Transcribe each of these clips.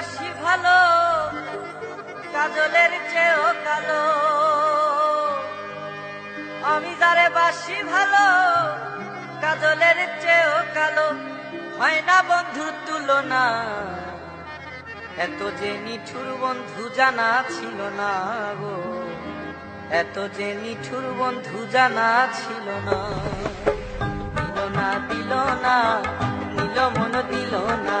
বাসি ভালো, কাজলের চেয়েও কালো। আমি যারে বাসি ভালো, কাজলের চেয়েও কালো। হয় না বন্ধুর তুলনা, এত যে নিঠুর বন্ধু জানা ছিল না গো। এত যে নিঠুর বন্ধু জানা ছিল না। দিল না দিল না, নিল মন দিল না।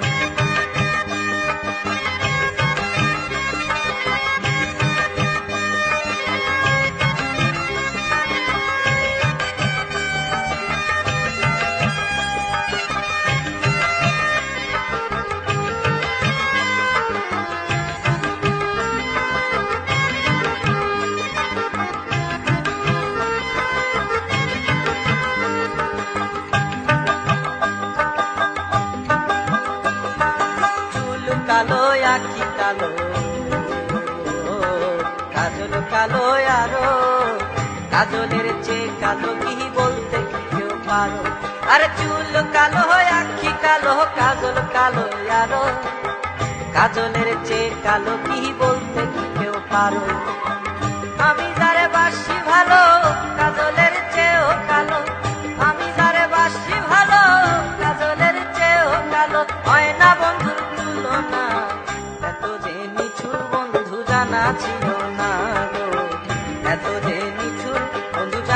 কালো আখি কালো। কাজল কালো আরও। কাজলের চেয়ে কালো কি বলতে কেউ পারো? আরে চুল কালো আখি কালো, কাজল কালো আরও। কাজলের চেয়ে কালো কি বলতে কেউ পারো? আমি যারে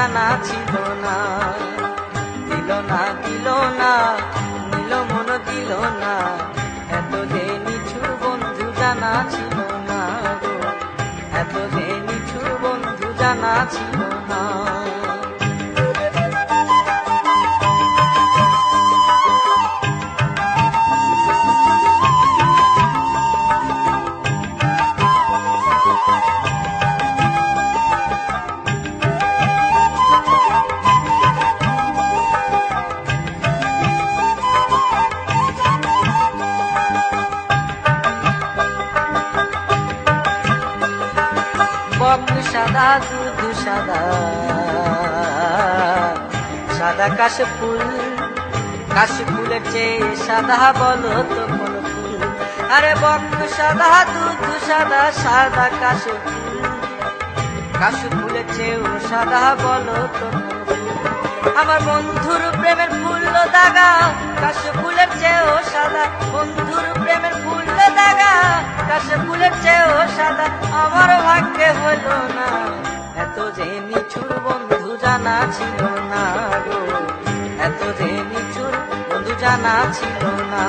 জানা ছিল না দিল না দিল না নিল মন দিল না এত যে নিছু বন্ধু জানা ছিল না এত যে নিছু বন্ধু জানা ছিল না সাদা দুধ সাদা। সাদা কাশ ফুল, কাশ ফুলের চেয়ে সাদা বলো তো কোন ফুল। আরে বক সাদা দুধ সাদা সাদা কাশ কাশ ফুলের চেয়েও সাদা বলো তো আমার বন্ধুর প্রেমের ফুল দাগা, কাশ ফুলের চেয়েও সাদা। বন্ধুর প্রেমের ফুল দাগা, কাশ ফুলের চেয়েও সাদা। আমার ভাগ্যে হলো না। এত যে নিচুর বন্ধু জানা ছিল না গো। এত যে নিচুর বন্ধু জানা ছিল না।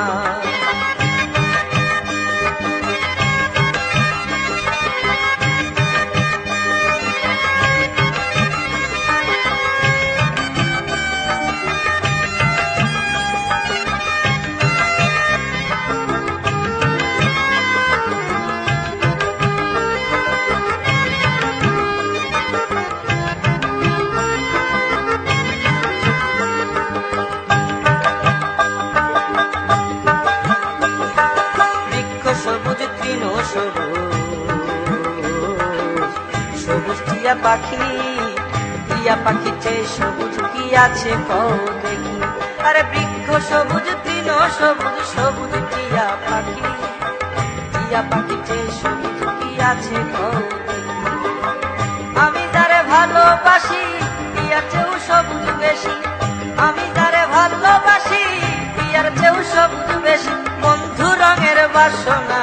সবুজ টিয়া পাখি টিয়া পাখি চেয়ে সবুজ কি আছে কও দেখি। আরে বৃক্ষ সবুজ, তৃণ সবুজ সবুজ টিয়া পাখি টিয়া পাখি চেয়ে সবুজ কি আছে কও দেখি। আমি যারে ভালোবাসি চেয়েও সবুজ বেশি। আমি যারে ভালোবাসি, টিয়ার চেয়েও সবুজ বেশি। বন্ধু রঙের বাসনা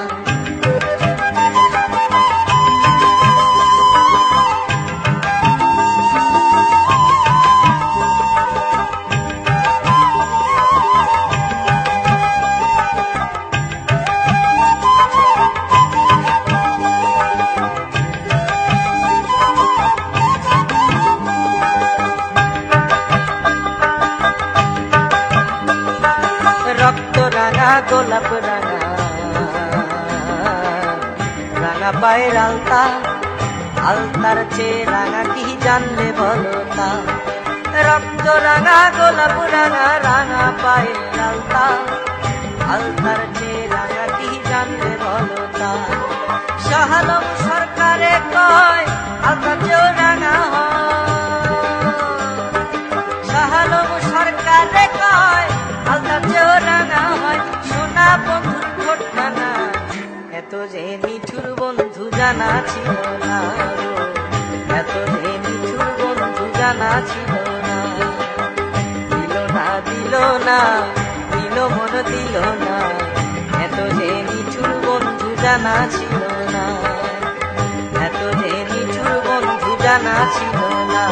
গোলাপ রাঙা রাঙা পায়ের আলতা, আলতার চেয়ে রাঙা কি জানলে বলো তা? রক্ত রাঙা, গোলাপ রাঙা রাঙা পায়ের আলতা, আলতার চেয়ে রাঙা কি জানলে বলো এত যে মিঠুর বন্ধু জানা ছিল না। এত যে মিঠুর বন্ধু জানা ছিল না দিল না দিল না, দিল মন দিল না এত যে মিঠুর বন্ধু জানা ছিল না এত যে নিঠুর বন্ধু জানা ছিল না।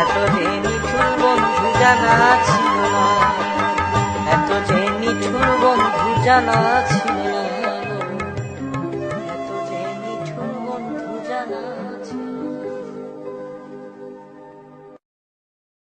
এত যে নিঠুর বন্ধু জানা ছিল না এত যে নিঠুর বন্ধু জানা ছিল